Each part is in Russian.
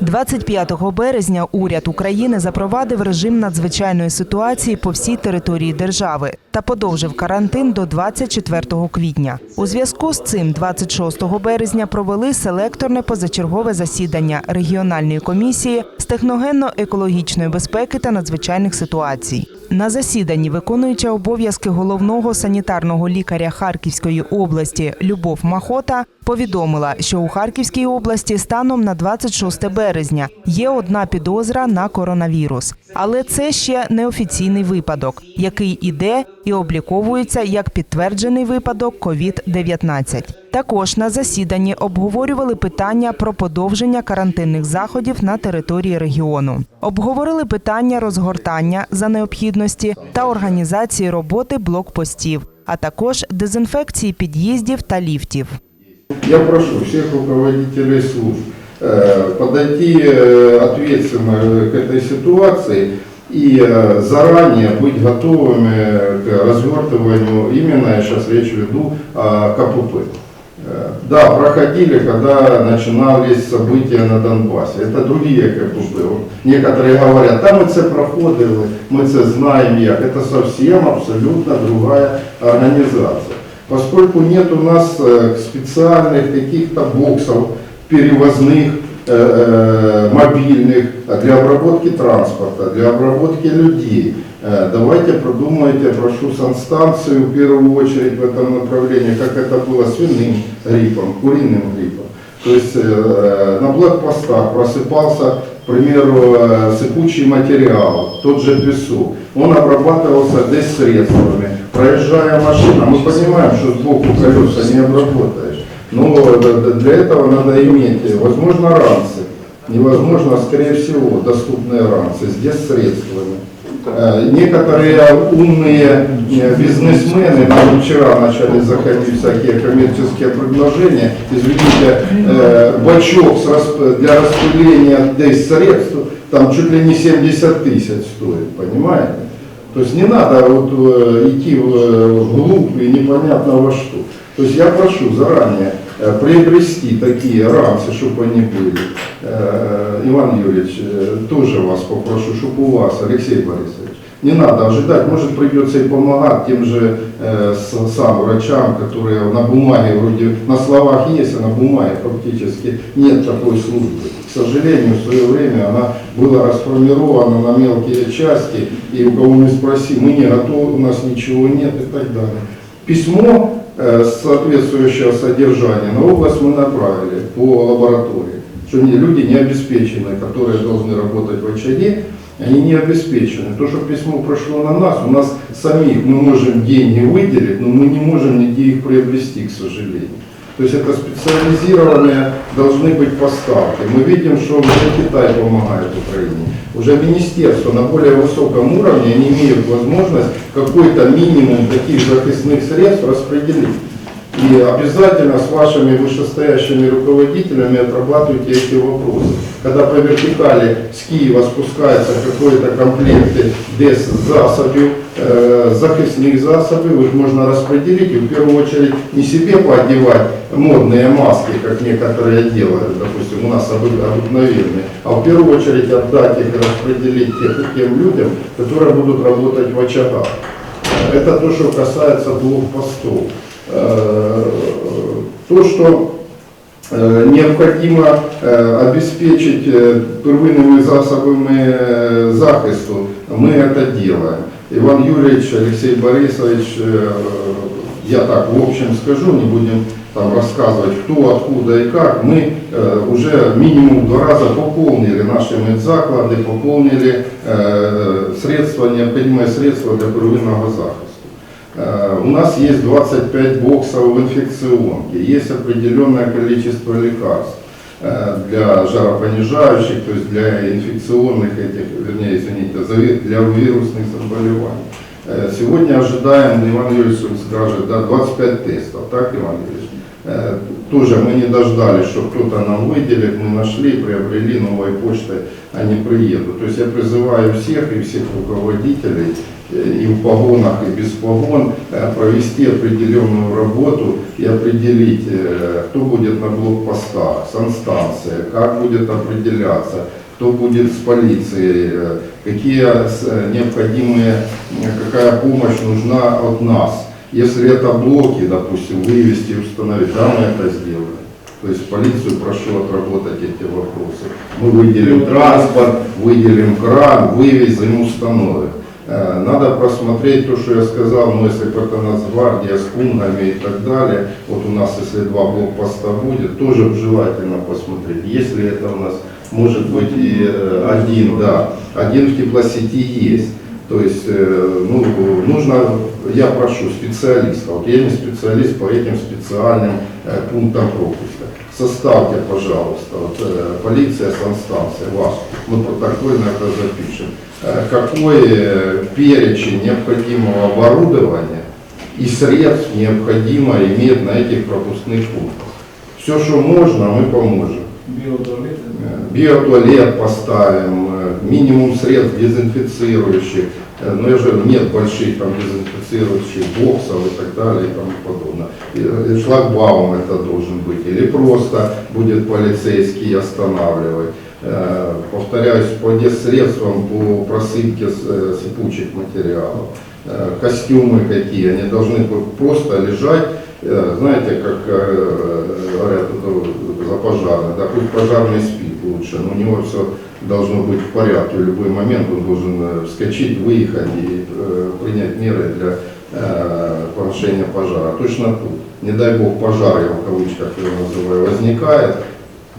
25 березня уряд України запровадив режим надзвичайної ситуації по всій території держави та подовжив карантин до 24 квітня. У зв'язку з цим 26 березня провели селекторне позачергове засідання регіональної комісії з техногенно-екологічної безпеки та надзвичайних ситуацій. На засіданні виконуюча обов'язки головного санітарного лікаря Харківської області Любов Махота повідомила, що у Харківській області станом на 26 березня є одна підозра на коронавірус, але це ще неофіційний випадок, який іде і обліковується як підтверджений випадок COVID-19. Також на засіданні обговорювали питання про подовження карантинних заходів на території регіону. Обговорили питання розгортання за необхідності та організації роботи блокпостів, а також дезінфекції під'їздів та ліфтів. Я прошу всех руководителей служб э, подойти э, ответственно к этой ситуации и э, заранее быть готовыми к развертыванию, именно я сейчас речь веду о КПП. Э, Да, проходили, когда начинались события на Донбассе. Это другие КПП. Вот Некоторые говорят, там мы це проходили, мы це знаем як. Это совсем абсолютно другая организация. Поскольку нет у нас э, специальных каких-то боксов перевозных, мобильных для обработки транспорта, для обработки людей, э, давайте продумайте, прошу санстанцию в первую очередь в этом направлении, как это было с свиным гриппом, куриным гриппом. То есть э, на блокпостах просыпался, к примеру, э, сыпучий материал, тот же песок. Он обрабатывался здесь средствами. Проезжая машина, мы понимаем, что сбоку колеса не обработаешь. Но д- д- для этого надо иметь, э, возможно, ранцы. Невозможно, а скорее всего, доступные ранцы. Здесь средствами. Э, Некоторые умные э, бизнесмены, нам вчера начали заходить всякие коммерческие предложения, извините, э, бачок для здесь средств, там чуть ли не 70 тысяч стоит, понимаете? То есть не надо вот, э, идти в, э, вглубь и непонятно во что. То есть я прошу заранее э, приобрести такие рамсы, чтобы они были. Э, Иван Юрьевич, э, тоже вас попрошу, чтобы у вас, Алексей Борисович, не надо ожидать, может придется и помогать тем же э, сам врачам, которые на бумаге вроде, на словах есть, а на бумаге фактически нет такой службы. К сожалению, в свое время она была расформирована на мелкие части, и у кого не спроси, мы не готовы, у нас ничего нет и так далее. Письмо соответствующего содержания на область мы направили по лаборатории, что люди не обеспеченные, которые должны работать в очаге, они не обеспечены. То, что письмо прошло на нас, у нас самих мы можем деньги выделить, но мы не можем нигде их приобрести, к сожалению. То есть это специализированные должны быть поставки. Мы видим, что уже Китай помогает Украине. Уже министерство на более высоком уровне они имеют возможность какой-то минимум таких захисных средств распределить. И обязательно с вашими вышестоящими руководителями отрабатывайте эти вопросы. Когда по вертикали с Киева спускается какой-то комплект дес засобів, э, захисных засобів, их можно распределить и в первую очередь не себе поодевать модные маски, как некоторые делают, допустим, у нас обы- обыкновенные, а в первую очередь отдать их распределить тех, тем людям, которые будут работать в очагах. Это то, что касается блокпостов. Э, То, что э, необхідно е, обеспечить е, первинними засобами захисту, ми це робимо. Иван Юрьевич, Алексей Борисович, э, я так в общем скажу, не будем там рассказывать, кто, откуда и как, мы э, уже минимум два раза пополнили наши медзаклады, пополнили э, средства, необходимые средства для первинного захисту. Э, У нас есть 25 боксов в инфекционке, есть определенное количество лекарств э, для жаропонижающих, то есть для инфекционных этих, вернее, извините, для вирусных заболеваний. Э, Сегодня ожидаем, Иван Юрьевич скажет, да, 25 тестов, так, Иван Юрьевич? Тоже мы не дождались, что кто-то нам выделит, мы нашли, приобрели новой почтой, они приедут. То есть я призываю всех и всех руководителей э, и в погонах, и без погон э, провести определенную работу и определить, э, кто будет на блокпостах, санстанция, как будет определяться, кто будет с полицией, какие необходимые, какая помощь нужна от нас. Если это блоки, допустим, вывести и установить, да, мы это сделаем. То есть полицию прошу отработать эти вопросы. Мы выделим транспорт, выделим кран, вывезем, установим. Э, Надо просмотреть то, что я сказал, но если бы это Нацгвардия с пунгами и так далее, вот у нас если два блокпоста будет, тоже желательно посмотреть. Если это у нас может быть и э, один, да, один в теплосети есть. То есть, э, ну, нужно, я прошу специалиста, вот я не специалист по этим специальным э, пунктам пропуска. Составьте, пожалуйста, вот, э, полиция, санстанция, ваш, мы протокольно это запишем. Какой перечень необходимого оборудования и средств необходимо иметь на этих пропускных пунктах. Все, что можно, мы поможем. Э, Биотуалет поставим, э, минимум средств дезинфицирующих, Э, но я же нет больших там дезинфицирующих боксов и так далее и тому подобное. И, Шлагбаум это должен быть, или просто будет полицейский останавливать. Повторяюсь, по средствам по просыпке сыпучих материалов. Костюмы какие, они должны просто лежать, знаете, как говорят за пожарный, да, пусть пожарный спит лучше, но у него все должно быть в порядке. В любой момент он должен э, вскочить, выехать и э, принять меры для э, погашения пожара. Точно тут. Не дай бог пожар, я в кавычках его называю, возникает,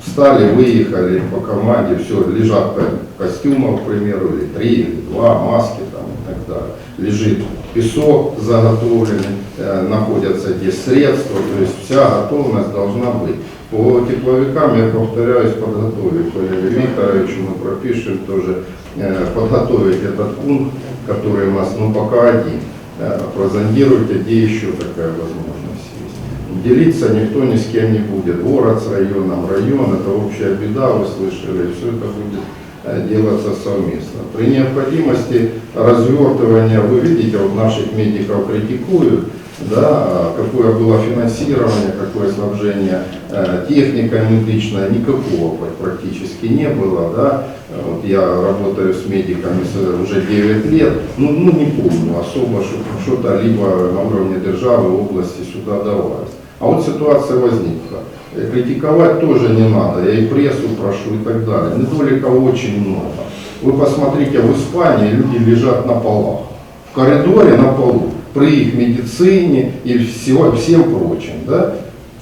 встали, выехали по команде, все, лежат пять костюмов, к примеру, или три, или два, маски там и так далее. Лежит песок заготовленный, э, находятся здесь средства, то есть вся готовность должна быть. По тепловикам, я повторяюсь, подготовить по Леониду Викторовичу, мы пропишем тоже, э, подготовить этот пункт, который у нас, ну, пока один. Э, Прозондируйте, где еще такая возможность есть. Делиться никто ни с кем не будет. Город с районом, район, это общая беда, вы слышали, все это будет э, делаться совместно. При необходимости развертывания, вы видите, вот наших медиков критикуют, да, какое было финансирование, какое снабжение э, техникой медичной, никакого практически не было, да. Вот я работаю с медиками уже 9 лет, ну, ну не помню особо, что что-то либо на уровне державы, области сюда давалось. А вот ситуация возникла. Э, Критиковать тоже не надо, я и прессу прошу и так далее. Недоликов очень много. Вы посмотрите, в Испании люди лежат на полах, в коридоре на полу, при их медицине и всего, всем прочим. Да?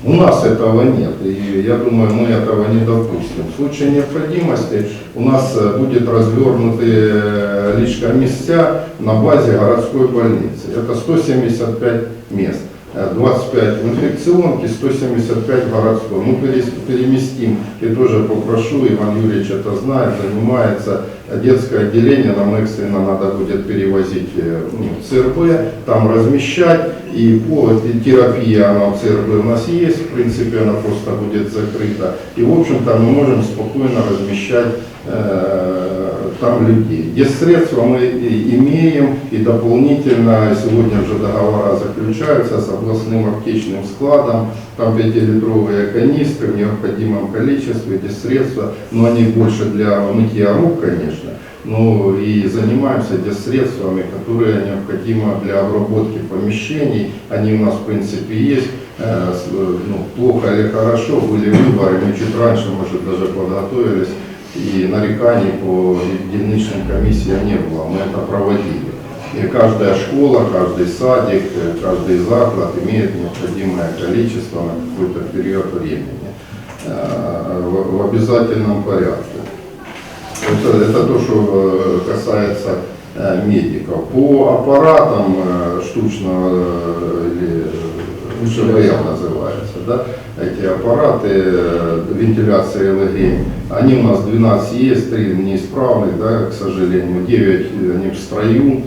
У нас этого нет, и я думаю, мы этого не допустим. В случае необходимости у нас э, будет развернуты э, личкоместя на базе городской больницы. Это 175 мест. Э, 25 в инфекционке, 175 в городской. Мы переместим, и тоже попрошу, Иван Юрьевич это знает, занимается детское отделение, нам экстренно надо будет перевозить э, ну, в ЦРБ, там размещать, и по и терапия она в ЦРБ у нас есть, в принципе она просто будет закрыта. И в общем-то мы можем спокойно размещать э, там людей. Где средства мы имеем, и дополнительно сегодня уже договора заключаются с областным аптечным складом, там 5-литровые канистры в необходимом количестве, эти средства, но они больше для мытья рук, конечно, но и занимаемся средствами, которые необходимы для обработки помещений, они у нас в принципе есть, Э, с- ну, плохо или хорошо, были выборы, мы чуть раньше, может, даже подготовились, и нареканий по единичным комиссиям не было, мы это проводили. И каждая школа, каждый садик, каждый заклад имеет необходимое количество на какой-то период времени э, в, обязательном порядке. Это, это то, что э, касается медиков. По аппаратам э, штучного э, или УШВЛ называется, да, эти аппараты э, вентиляции ЛГ, они у нас 12 есть, 3 неисправных, да, к сожалению, 9 они в строю.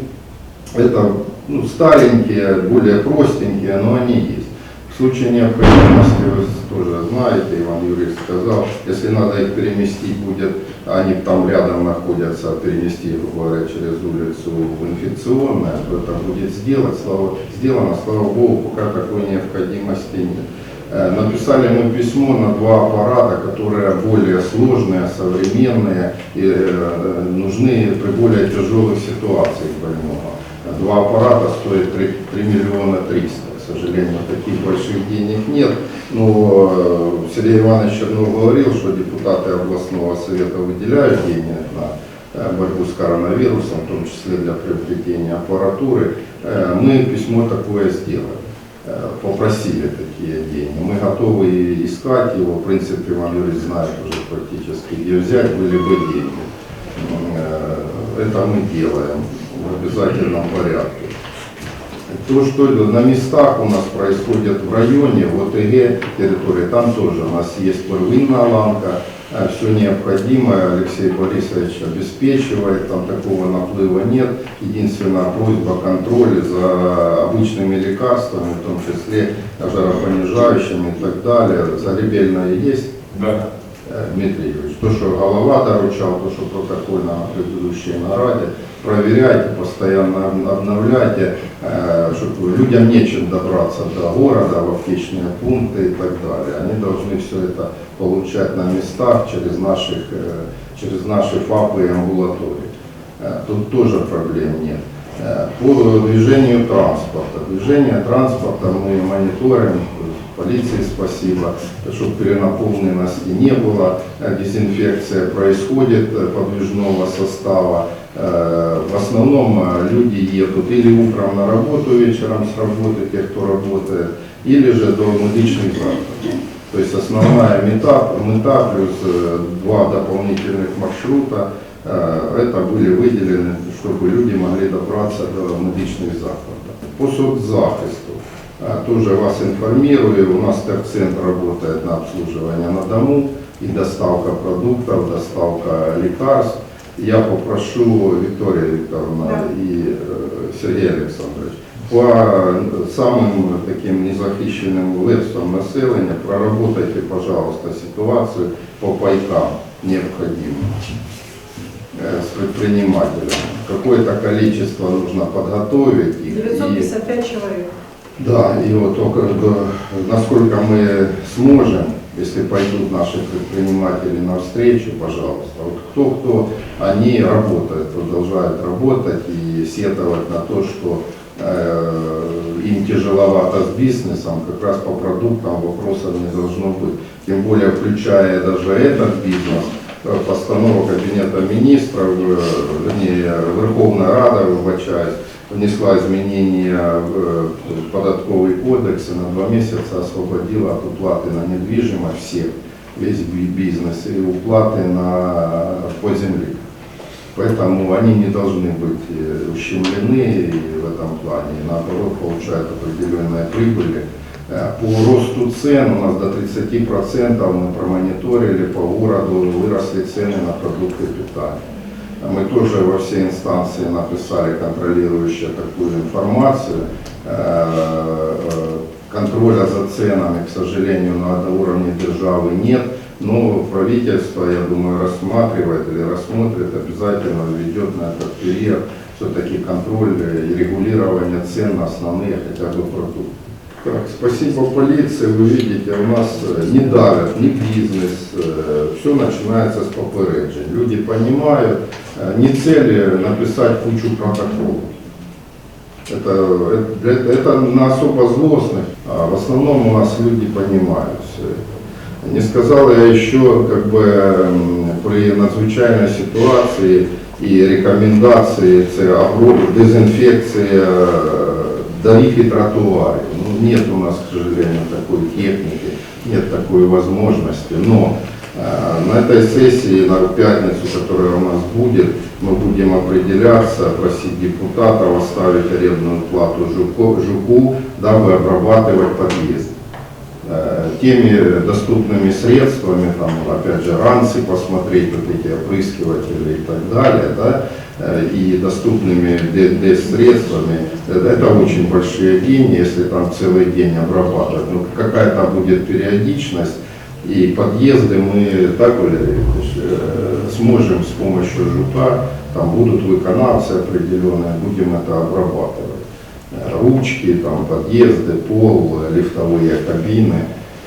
Это ну, старенькие, более простенькие, но они есть. В случае необходимости, вы тоже знаете, Иван Юрьевич сказал, если надо их переместить будет, они там рядом находятся, перенести, говоря, через улицу в инфекционное, то это будет сделать, слава, сделано, слава Богу, пока такой необходимости нет. Э, Написали мы письмо на два аппарата, которые более сложные, современные и э, нужны при более тяжелых ситуациях больного. Два аппарата стоят 3, 3 миллиона 300. Сожалению, таких больших денег нет. Но э, Сергей Иванович Чернов говорил, что депутаты областного совета выделяют деньги на э, борьбу с коронавирусом, в том числе для приобретения аппаратуры. Э, Мы письмо такое сделали попросили такие деньги. Мы готовы искать его. В принципе, Иван Юрьевич знает уже практически, где взять были бы деньги. Это мы делаем в обязательном порядке. То, что на местах у нас происходит в районе, в ОТГ территории, там тоже у нас есть первинная ланка, все необходимое Алексей Борисович обеспечивает, там такого наплыва нет. Единственная просьба контроля за обычными лекарствами, в том числе жаропонижающими и так далее. Заребельное есть? Да. Э, Дмитрий Юрьевич, то, что голова доручал, то, что протокольно на предыдущей нараде, проверяйте, постоянно об- обновляйте, э, чтобы людям нечем добраться до города, в аптечные пункты и так далее. Они должны все это получать на местах через, наших, э, через наши ФАПы и амбулатории. Э, Тут тоже проблем нет. По движению транспорта. Движение транспорта мы мониторим, полиции спасибо, чтобы перенаполненности не было, Э, дезинфекция происходит э, подвижного состава. Э, В основном люди едут или утром на работу, вечером с работы, те, кто работает, или же до медичных закладов. То есть основная мета, мета плюс два дополнительных маршрута, это были выделены, чтобы люди могли добраться до медичных закладов. По соцзахисту. Э, Тоже вас информирую, у нас терцентр работает на обслуживание на дому, и доставка продуктов, доставка лекарств. Я попрошу Виктория Викторовна и э, Сергей Александрович по самым таким незахищенным верствам населения проработайте, пожалуйста, ситуацию по пайкам необходимо э, с предпринимателем. Какое-то количество нужно подготовить. их и- 955 человек. Да, и вот только э, насколько мы сможем, если пойдут наши предприниматели навстречу, пожалуйста. Вот кто-кто, они работают, продолжают работать и сетовать на то, что э, им тяжеловато с бизнесом, как раз по продуктам вопросов не должно быть. Тем более, включая даже этот бизнес, э, постанова Кабинета министров, вернее, Верховная Рада, вибачаюсь, внесла изменения в э, податковый кодекс и на два месяца освободила от уплаты на недвижимость всех, весь би- бизнес и уплаты на по земле. Поэтому они не должны быть э, ущемлены в этом плане, наоборот получают определенные прибыли. Э, По росту цен у нас до 30% мы промониторили по городу, выросли цены на продукты питания. Мы тоже во все инстанции написали контролирующие такую информацию. Э, э, Контроля за ценами, к сожалению, на уровне державы нет, но правительство, я думаю, рассматривает или рассмотрит, обязательно введет на этот период все-таки контроль и регулирование цен на основные хотя бы продукты. Так, спасибо полиции, вы видите, у нас э, не давят, не бизнес, все начинается с попереджень. Люди понимают, не цели написать кучу протоколов. Это, это, это на особо злостных, а в основном у нас люди понимают все это. Не сказал я еще, как бы м, при надзвичайной ситуации і рекомендації це обробка, дезінфекція доріг і тротуарів. Ну, нет у нас, к сожалению, такой техники, нет такой возможности, но э, на этой сессии, на пятницу, которая у нас будет, мы будем определяться, просить депутатов оставить арендную плату Жуку, Жуку дабы обрабатывать подъезд. Э, теми доступными средствами, там, опять же, ранцы посмотреть, вот эти опрыскиватели и так далее, да, э, и доступными средствами, это очень большие деньги, если там целый день обрабатывать. Ну, какая-то будет периодичность, и подъезды мы так Викторович, э, сможем с помощью ЖУКа, там будут выконавцы определенные, будем это обрабатывать. Э, Ручки, там, подъезды, пол, лифтовые кабины,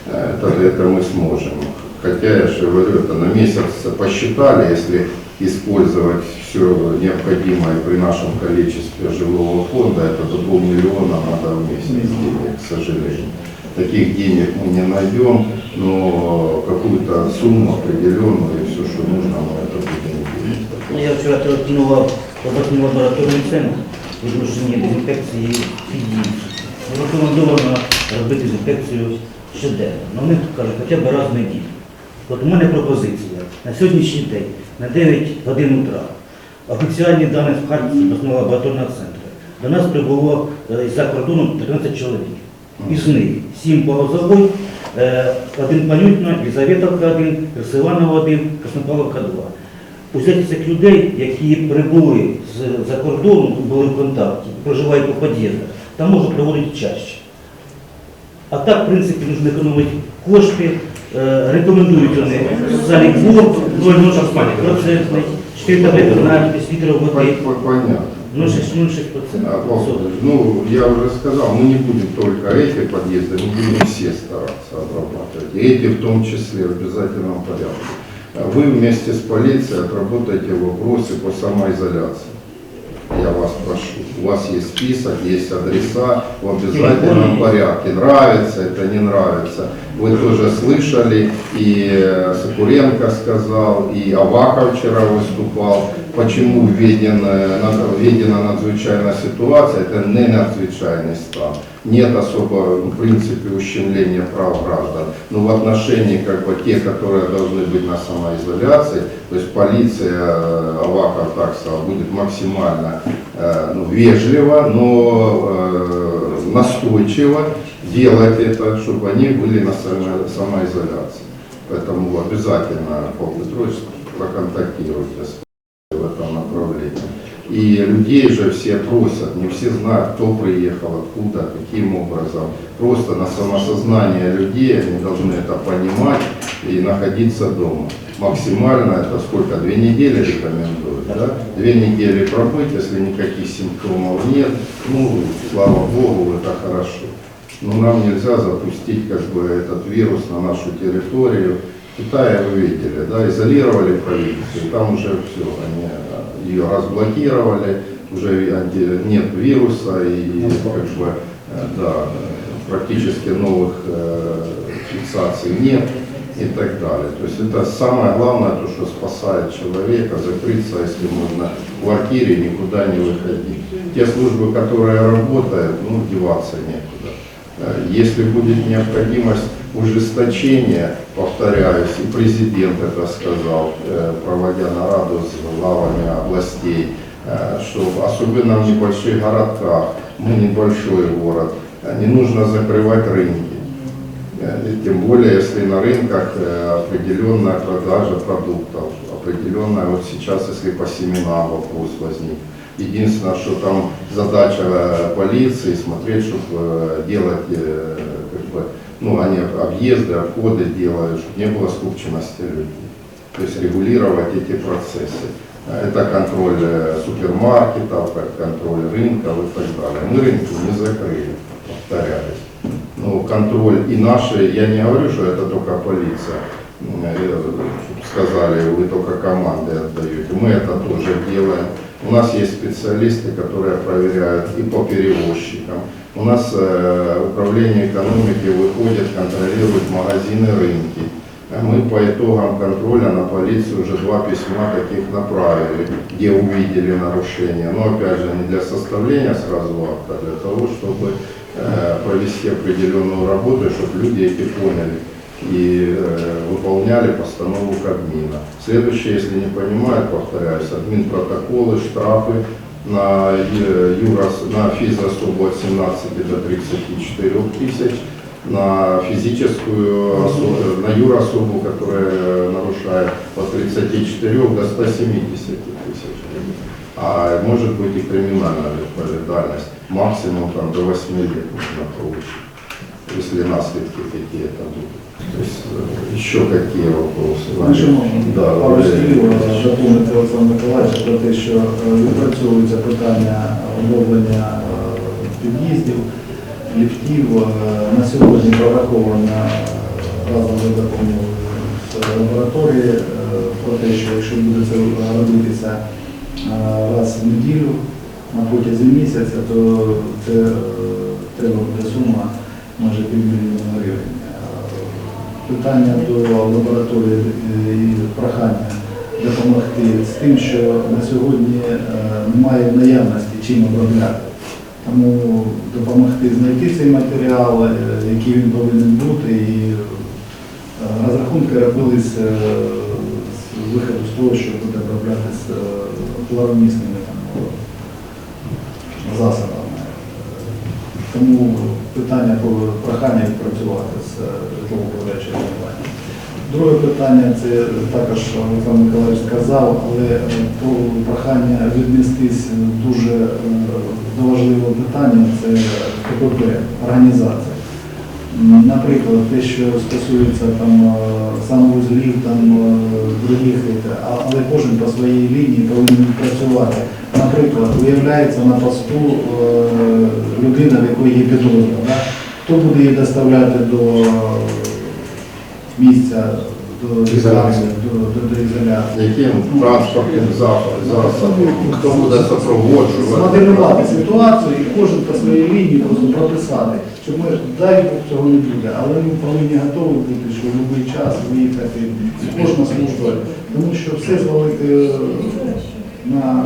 э, это, это мы сможем. Хотя, я же говорю, это на месяц посчитали, если использовать все необходимое при нашем количестве жилого фонда, это до полмиллиона надо в месяц денег, к сожалению. Таких денег мы не найдем, но какую-то сумму определенную и все, что нужно, мы это будем делать. Ну, Я вчора телефонував обласному лабораторний центр відношення дезінфекції під'їзд. Рекомендовано робити дезінфекцію щоденно. Ну, вони кажуть, хоча б раз в неділю. От у мене пропозиція на сьогоднішній день на 9 годин утра. Офіціальні дані з Харківського обласного лабораторного центру. До нас прибуло е, із-за кордону 13 чоловік. 7 по Лозовой, е, один Панютна, Лізаветовка один, Красиванова один, Краснопавловка 2. Узяти цих людей, які прибули за кордону, були в контакті, проживають по під'їздах, там можна проводити чаще. А так, в принципі, нужно економити кошти, е, рекомендують вони залік бур 0,06%, 4 таблетки на 10 літрів води. 0,6%. А, вот, Ну, я уже сказал, мы не будем только эти подъезды, мы будем все стараться обрабатывать. И эти в том числе в обязательном порядке. А Вы вместе с полицией отработайте вопросы по самоизоляции. Я вас прошу. У вас есть список, есть адреса в обязательном порядке. Нравится это, не нравится. Вы тоже слышали, и э, Сокуренко сказал, и Аваков вчера выступал, почему введена, введена надзвичайная ситуация, это не надзвичайный стан. Нет особо, в принципе, ущемления прав граждан. Но в отношении, как бы, те, которые должны быть на самоизоляции, то есть полиция, э, Аваков так сказал, будет максимально э, ну, вежливо, но э, настойчиво делать это, чтобы они были на само- самоизоляции. Поэтому обязательно, Павел Петрович, проконтактируйте с. И людей же все просят, не все знают, кто приехал, откуда, каким образом. Просто на самосознание людей они должны это понимать и находиться дома. Максимально это сколько? Две недели рекомендуют, да? Две недели пробыть, если никаких симптомов нет, ну, слава Богу, это хорошо. Но нам нельзя запустить как бы этот вирус на нашу территорию. В Китае вы видели, да, изолировали провинцию, там уже все, они ее разблокировали, уже нет вируса и как бы, э, да, практически новых э, фиксаций нет и так далее. То есть это самое главное, то, что спасает человека, закрыться, если можно, в квартире, никуда не выходить. Те службы, которые работают, ну, деваться некуда. Э, Если будет необходимость ужесточения, повторяюсь, и президент это сказал, э, проводя нараду с главами областей, э, что особенно в небольших городках, мы небольшой город, не нужно закрывать рынки. Тем более, если на рынках определенная продажа продуктов, определенная, вот сейчас, если по семенам вопрос возник. Единственное, что там задача э, полиции смотреть, чтобы делать, э, как бы, ну, они объезды, обходы делают, чтобы не было скупченности людей. То есть регулировать эти процессы. Э, Это контроль э, супермаркетов, контроль рынков и так далее. Мы рынки не закрыли, повторяюсь. Ну, контроль и наши, я не говорю, что это только полиция. Э, Сказали, вы только команды отдаете. Мы это тоже делаем. У нас есть специалисты, которые проверяют и по перевозчикам. У нас э, управление экономики выходит, контролирует магазины, рынки. А Мы по итогам контроля на полицию уже два письма таких направили, где увидели нарушения. Но опять же не для составления сразу акта, а для того, чтобы э, провести определенную работу, чтобы люди эти поняли и э, выполняли постанову Кабмина. Следующее, если не понимают, повторяюсь, админпротоколы, штрафы на, э, юрос, на физособу от 17 до 34 тысяч, на физическую особу, на юрособу, которая нарушает от 34 до 170 тысяч гривен. А может быть и криминальная відповідальність, максимум там до 8 лет можно получить, Если наследки какие-то будут. То есть э, еще какие вопросы? Да, пару слів доповнити Олександр Миколаївич про те, що відпрацьовується питання оновлення під'їздів, ліфтів. На сьогодні прораховано е, разом з допомогою з лабораторії про те, що якщо буде це робитися раз в неділю на протязі місяця, то це треба буде сума майже півмільйона гривень. Е, питання до лабораторії е, і прохання допомогти з тим, що на сьогодні е, немає наявності чим обробляти. Тому допомогти знайти цей матеріал, який він повинен бути, і розрахунки робились з виходу з того, що буде обробляти з хлоромісними засобами. Тому питання про прохання відпрацювати з е, житлово-подачою компанії. Друге питання це також Олександр Миколаївич сказав, але е, про прохання віднестись дуже е, до важливого питання це КПП, організація. Наприклад, те, що стосується там е, санвузлів, там е, других, е, але кожен по своїй лінії повинен працювати. Наприклад, виявляється на посту е, людина, в якої є підозра. Да? Хто буде її доставляти до місця, до Ізоляції. до, ізоляції? Яким транспортним засобом, хто буде супроводжувати? Змоделювати ситуацію і кожен по своїй лінії просто прописати, що ми дай Бог цього не буде, але ми повинні готові бути, що в будь-який час виїхати кожна служба, тому що все звалити е, на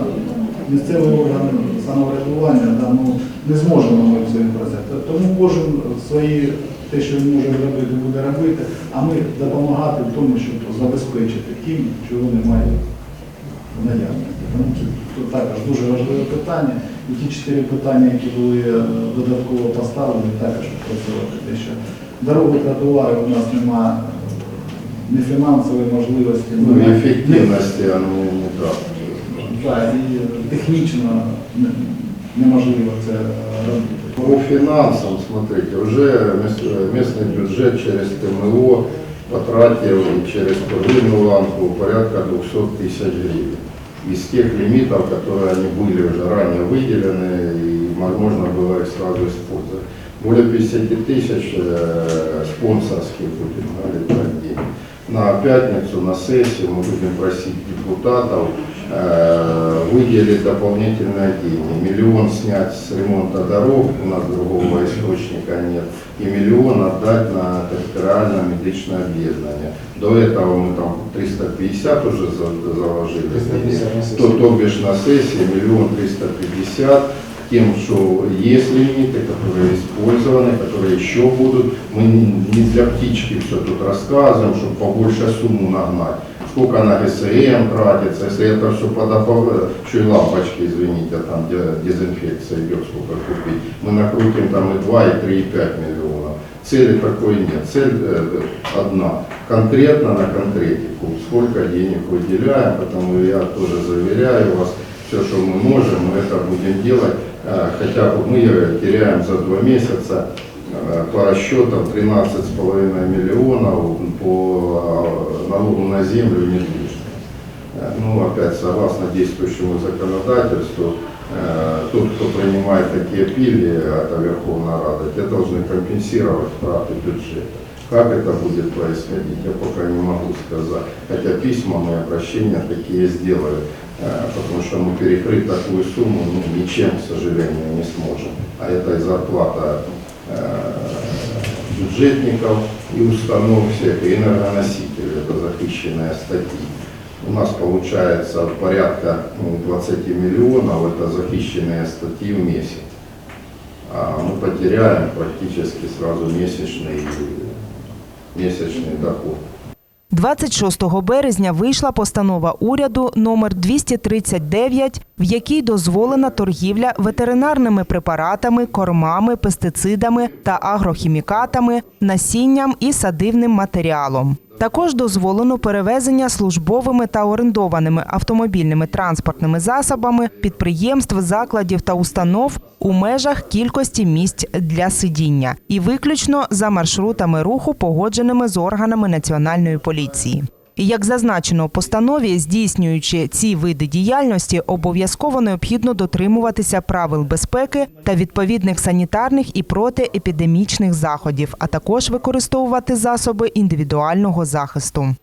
місцевий орган самоврядування, да, ну, не зможемо ми все відпрацювати. Тому кожен свої те, що він може робити, буде робити, а ми допомагати в тому, щоб забезпечити тим, чого немає в наявності. Тому це також дуже важливе питання. І ті чотири питання, які були е, додатково поставлені, також працювати. Те, що дороги тротуари у нас немає ні фінансової можливості, Ну, ні- эффективности оно не так. Да, і технічно не- неможливо це робити. По финансам, смотрите, мес- местный бюджет через ТМО потратил через первинную ланку порядка 200 тысяч гривен. Из тех лимитов, которые они были уже ранее выделены, и мо- можно было сразу использовать. Более 50 тысяч спонсорских будем говорить. На пятницу, на сессию мы будем просить депутатов э, выделить дополнительные деньги. Миллион снять с ремонта дорог, у нас другого источника нет, и миллион отдать на территориальное медичное объединение. До этого мы там 350 уже за- заложили. 350 То, то бишь на сессии миллион 350 тем, что есть лимиты, которые использованы, которые еще будут. Мы не для птички все тут рассказываем, чтобы побольше сумму нагнать. Сколько на ГСМ тратится, если это все подобавляет, еще и лампочки, извините, там где дезинфекция идет, сколько купить. Мы накрутим там и 2, и 3, и 5 миллионов. Цели такой нет. Цель э, одна. Конкретно на конкретику. Сколько денег выделяем, потому я тоже заверяю вас, все, что мы можем, мы это будем делать. Э, Хотя бы мы теряем за два месяца э, по расчетам 13,5 миллионов по э, налогу на землю и недвижимость. Ну, опять, согласно действующему законодательству, тот, кто принимает такие пили, это Верховная Рада, те должны компенсировать траты бюджета. Как это будет происходить, я пока не могу сказать. Хотя письма мы обращения такие сделали, потому что мы перекрыть такую сумму ну, ничем, к сожалению, не сможем. А это и зарплата э, бюджетников и установ всех, и энергоносителей, это захищенные статьи. У нас получается порядка ну, 20 миллионов, это захищенные статьи в месяц. А мы потеряем практически сразу месячный, месячный доход. 26 березня вийшла постанова уряду номер 239, в якій дозволена торгівля ветеринарними препаратами, кормами, пестицидами та агрохімікатами, насінням і садивним матеріалом. Також дозволено перевезення службовими та орендованими автомобільними транспортними засобами підприємств, закладів та установ у межах кількості місць для сидіння і виключно за маршрутами руху, погодженими з органами національної поліції. Як зазначено у постанові, здійснюючи ці види діяльності, обов'язково необхідно дотримуватися правил безпеки та відповідних санітарних і протиепідемічних заходів, а також використовувати засоби індивідуального захисту.